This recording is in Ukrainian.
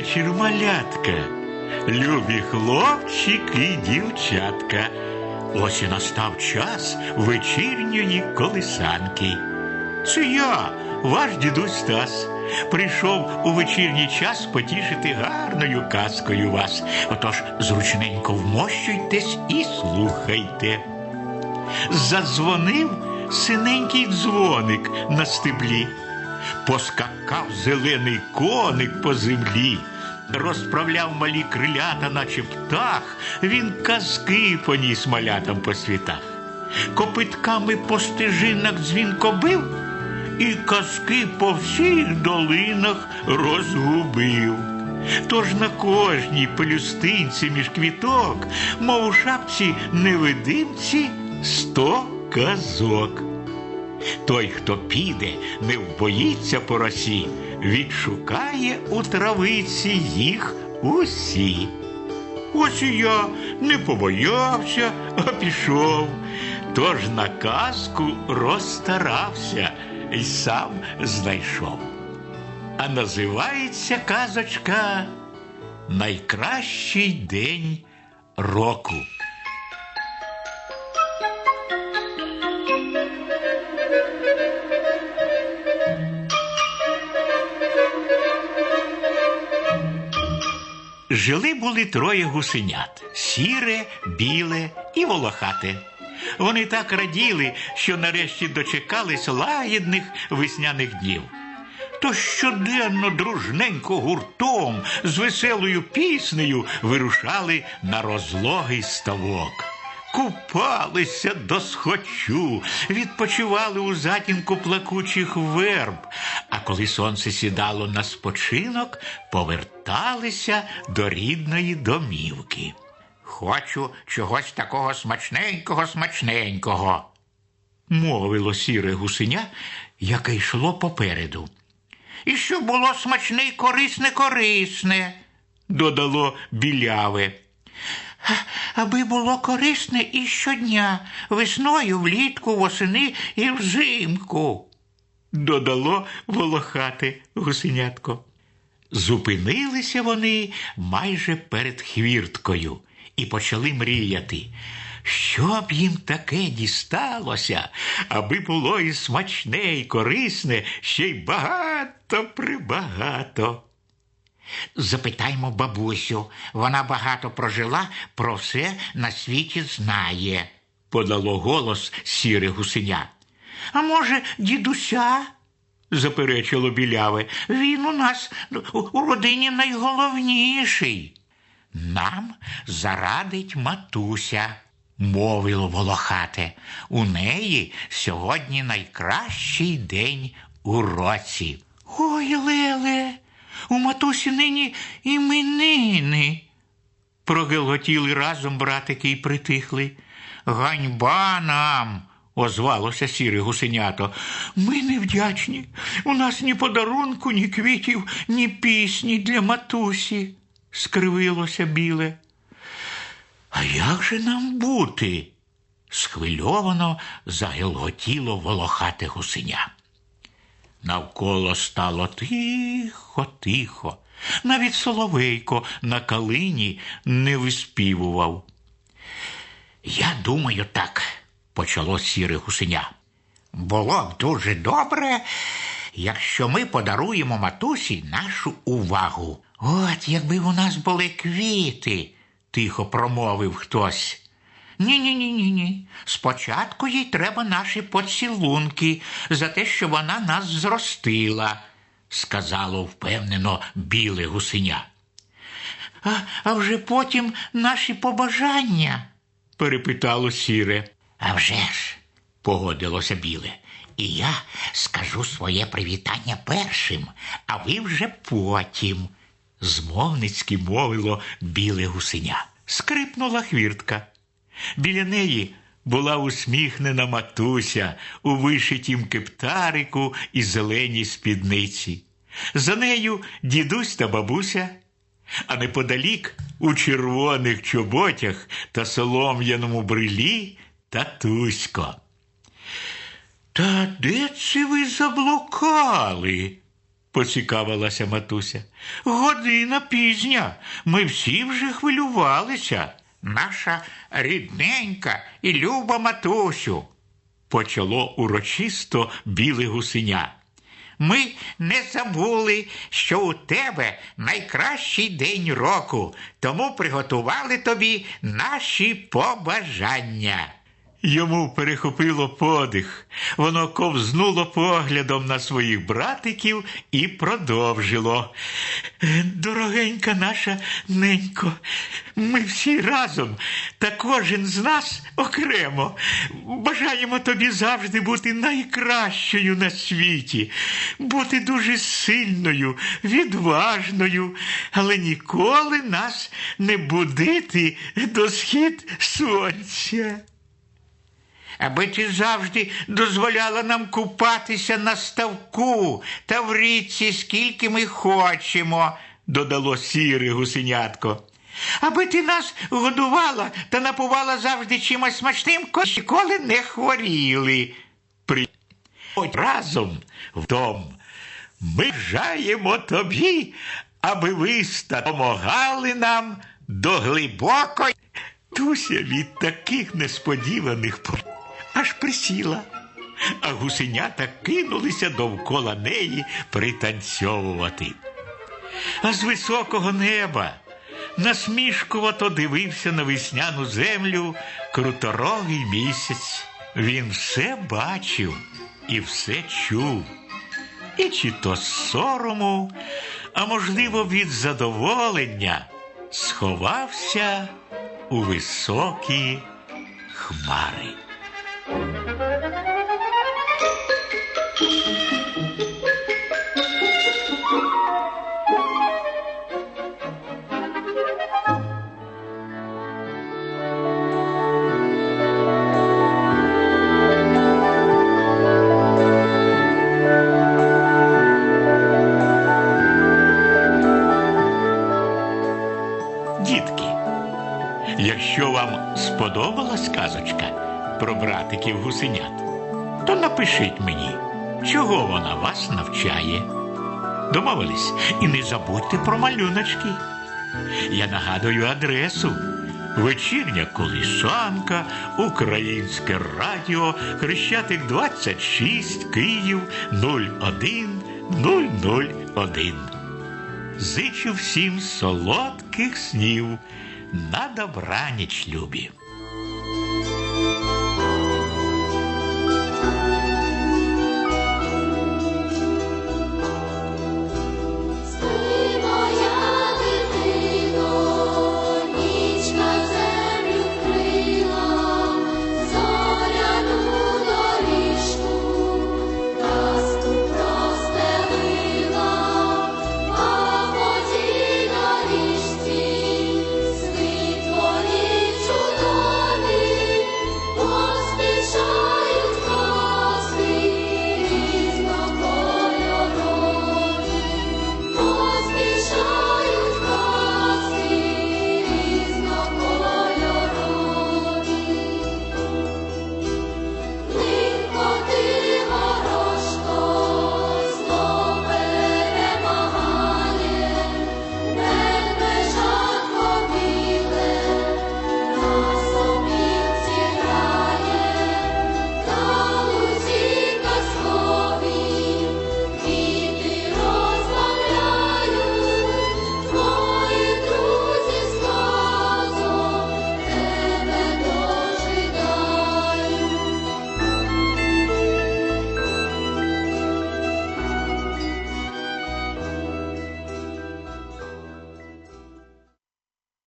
вечір, малятка, любі хлопчики і дівчатка. Ось і настав час вечірньої колисанки. Це я, ваш дідусь Стас, прийшов у вечірній час потішити гарною казкою вас. Отож зручненько вмощуйтесь і слухайте. Задзвонив синенький дзвоник на стеблі, поскакав зелений коник по землі, розправляв малі крилята, наче птах, він казки поніс малятам по світах, копитками по стежинах дзвінко бив і казки по всіх долинах розгубив. Тож на кожній пелюстинці між квіток, мов у шапці невидимці, сто казок. Той, хто піде, не вбоїться по росі, відшукає у травиці їх усі. Ось і я не побоявся, а пішов. Тож на казку розстарався і сам знайшов. А називається казочка Найкращий день року. Жили були троє гусенят сіре, біле і волохате. Вони так раділи, що нарешті дочекались лагідних весняних днів. То щоденно дружненько гуртом з веселою піснею вирушали на розлогий ставок. Купалися до схочу, відпочивали у затінку плакучих верб, а коли сонце сідало на спочинок, поверталися до рідної домівки. Хочу чогось такого смачненького, смачненького, мовило сіре гусеня, яке йшло попереду. І щоб було смачне й корисне, корисне, додало біляве. Аби було корисне і щодня, весною, влітку, восени і взимку, додало волохате гусенятко. Зупинилися вони майже перед хвірткою і почали мріяти. Що б їм таке дісталося, аби було і смачне, і корисне, ще й багато прибагато. Запитаймо бабусю, вона багато прожила, про все на світі знає, подало голос сіре гусеня. А може, дідуся? заперечило біляве. Він у нас у родині найголовніший. Нам зарадить матуся, мовило волохате. У неї сьогодні найкращий день у році. Ой, Леле, у матусі нині іменини. Прогелготіли разом братики й притихли. Ганьба нам, озвалося сіре гусенято. Ми невдячні. У нас ні подарунку, ні квітів, ні пісні для матусі, скривилося біле. А як же нам бути? схвильовано загелготіло волохате гусеня. Навколо стало тихо, тихо. Навіть соловейко на калині не виспівував. Я думаю, так, почало сіре гусеня. Було б дуже добре, якщо ми подаруємо матусі нашу увагу. От якби у нас були квіти, тихо промовив хтось. Ні, ні, ні, ні, ні. Спочатку їй треба наші поцілунки за те, що вона нас зростила, сказало впевнено біле гусеня. А, а вже потім наші побажання, перепитало сіре. «А вже ж», – погодилося біле. І я скажу своє привітання першим, а ви вже потім. Змовницьки мовило біле гусеня. Скрипнула хвіртка. Біля неї була усміхнена матуся у вишитім кептарику і зеленій спідниці. За нею дідусь та бабуся, а неподалік у червоних чоботях та солом'яному брилі татусько. Та де це ви заблукали? поцікавилася матуся. Година пізня. Ми всі вже хвилювалися. Наша рідненька і люба матусю, почало урочисто біле гусеня. Ми не забули, що у тебе найкращий день року, тому приготували тобі наші побажання. Йому перехопило подих. Воно ковзнуло поглядом на своїх братиків і продовжило. Дорогенька наша ненько, ми всі разом, та кожен з нас окремо. Бажаємо тобі завжди бути найкращою на світі, бути дуже сильною, відважною, але ніколи нас не будити до схід сонця аби ти завжди дозволяла нам купатися на ставку та в річці, скільки ми хочемо, додало сіре гусенятко. Аби ти нас годувала та напувала завжди чимось смачним, ніколи не хворіли. При... Разом в дом ми бажаємо тобі, аби ви допомагали нам до глибокої. Туся від таких несподіваних аж присіла, а гусенята кинулися довкола неї пританцьовувати. А з високого неба насмішкувато дивився на весняну землю круторогий місяць. Він все бачив і все чув. І чи то з сорому, а можливо, від задоволення сховався у високі хмари. Сподобалась казочка про братиків гусенят, то напишіть мені, чого вона вас навчає. Домовились і не забудьте про малюночки. Я нагадую адресу. Вечірня колісанка, Українське радіо, Хрещатик 26, Київ 01001. Зичу всім солодких снів на добраніч, любі.